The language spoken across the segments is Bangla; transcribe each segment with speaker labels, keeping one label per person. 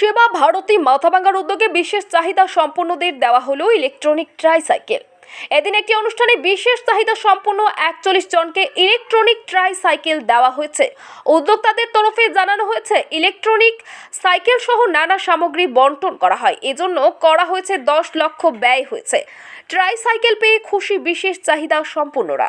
Speaker 1: সেবা ভারতী মাথাভাঙ্গার উদ্যোগে বিশেষ চাহিদা সম্পন্নদের দেওয়া হলো ইলেকট্রনিক ট্রাইসাইকেল। এদিন একটি অনুষ্ঠানে বিশেষ চাহিদা সম্পন্ন একচল্লিশ জনকে ইলেকট্রনিক ট্রাইসাইকেল দেওয়া হয়েছে। উদ্যোক্তাদের তরফে জানানো হয়েছে, ইলেকট্রনিক সাইকেল সহ নানা সামগ্রী বন্টন করা হয়। এজন্য করা হয়েছে দশ লক্ষ ব্যয় হয়েছে। ট্রাইসাইকেল পেয়ে খুশি বিশেষ চাহিদা সম্পন্নরা।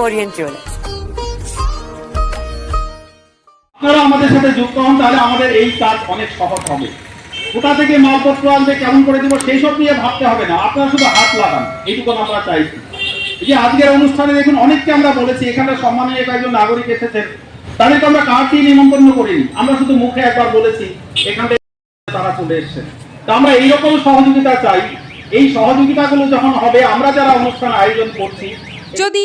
Speaker 2: orient jewellers
Speaker 3: আপনারা আমাদের সাথে যুক্ত হন তাহলে আমাদের এই কাজ অনেক সহজ হবে। কোথা থেকে মালপত্র আনবে কেমন করে দিব সেই সব নিয়ে ভাবতে হবে না। আপনারা শুধু হাত লাগান এইটুকু আমরা চাইছি যে আজকের অনুষ্ঠানে দেখুন অনেককে আমরা বলেছি এখানে সম্মানীয় কয়েকজন নাগরিক এসেছেন। তাদেরকে আমরা নিমন্ত্রণ করিনি আমরা শুধু মুখে একবার বলেছি এখান থেকে তারা চলে এসেছেন। তা আমরা এইরকম সহযোগিতা চাই। এই সহযোগিতাগুলো যখন হবে আমরা যারা অনুষ্ঠান আয়োজন করছি
Speaker 4: যদি